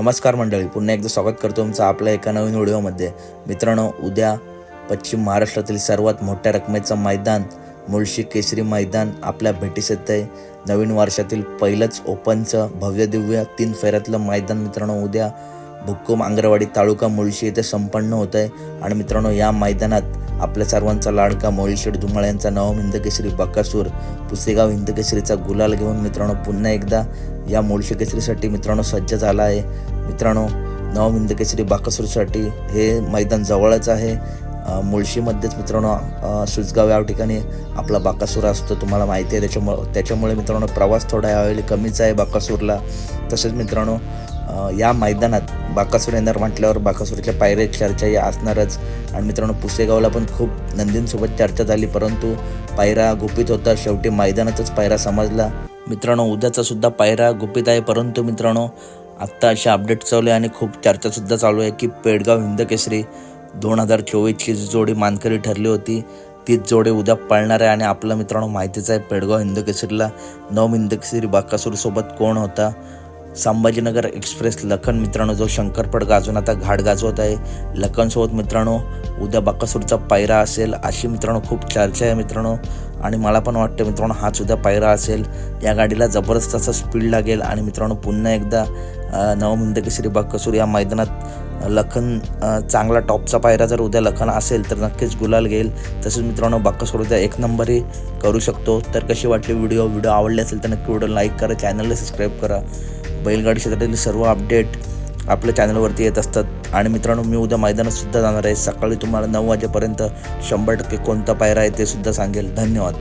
नमस्कार मंडळी पुन्हा एकदा स्वागत करतो तुमचं आपल्या एका नवीन व्हिडिओमध्ये. मित्रांनो उद्या पश्चिम महाराष्ट्रातील सर्वात मोठ्या रकमेचं मैदान मुळशी केसरी मैदान आपल्या भेटीस येत आहे नवीन वर्षातील पहिलंच ओपनचं भव्य दिव्य तीन फेऱ्यातलं मैदान मित्रांनो उद्या भुक्कुम आंगरवाडी तालुका मुळशी येथे संपन्न होत आहे आणि मित्रांनो या मैदानात आपल्या सर्वांचा लाडका मोळीशेठ धुमाळ यांचा नवम हिंदकेसरी बकासूर पुसेगाव हिंदकेसरीचा गुलाल घेऊन मित्रांनो पुन्हा एकदा या मोळशी केसरीसाठी मित्रांनो सज्ज झाला आहे. मित्रांनो नवम हिंदकेसरी बाकासूरसाठी हे मैदान जवळच आहे. मुळशीमध्येच मित्रांनो सुजगाव या ठिकाणी आपला बाकासूर असतो. तुम्हाला माहिती आहे त्याच्यामुळं त्याच्यामुळे मित्रांनो प्रवास थोडा यावेळी कमीच आहे बाकासूरला. तसेच मित्रांनो या मैदानात बाकासूर येणार म्हटल्यावर बाकासूरच्या चर्चा या असणारच. आणि मित्रांनो पुसेगावला पण खूप नंदींसोबत चर्चा झाली परंतु पायरा गुपित होता. शेवटी मैदानातच पायरा समजला. मित्रांनो उद्याचा सुद्धा पायरा गुपित आहे परंतु मित्रांनो आत्ता असे अपडेट चालू आहे आणि खूप चर्चासुद्धा चालू आहे की पेडगाव हिंदकेसरी दोन हजार चोवीसची जोडी मानकरी ठरली होती तीच जोडी उद्या पळणार आहे. आणि आपलं मित्रांनो माहितीच आहे पेडगाव हिंदकेसरीला नवम हिंदकेसरी बाकासूरसोबत कोण होता? संभाजीनगर एक्सप्रेस लखन मित्रांनो जो शंकरपड गाजून आता घाट गाजवत आहे. लखनसोबत मित्रांनो उद्या बाकासूरचा पायरा असेल अशी मित्रांनो खूप चर्चा आहे मित्रांनो. आणि मला पण वाटतं मित्रांनो हाच उद्या पायरा असेल. या गाडीला जबरदस्त असा स्पीड लागेल. आणि मित्रांनो पुन्हा एकदा अ, श्री बाकासूर या मैदानात लखन चांगला टॉपचा पायरा जर उद्या लखन असेल तर नक्कीच गुलाल घेईल. तसेच मित्रांनो बाकासूर उद्या एक नंबरही करू शकतो. तर कशी वाटली व्हिडिओ व्हिडिओ आवडली असेल तर नक्की व्हिडिओ लाईक करा चॅनलला सबस्क्राईब करा. बैलगाडी क्षेत्रातील सर्व अपडेट आपल्या चॅनलवरती येत असतात. आणि मित्रांनो मी उद्या मैदानात सुद्धा जाणार आहे. सकाळी तुम्हाला नऊ वाजेपर्यंत शंभर टक्के कोणता पायरा आहे ते सुद्धा सांगेल. धन्यवाद.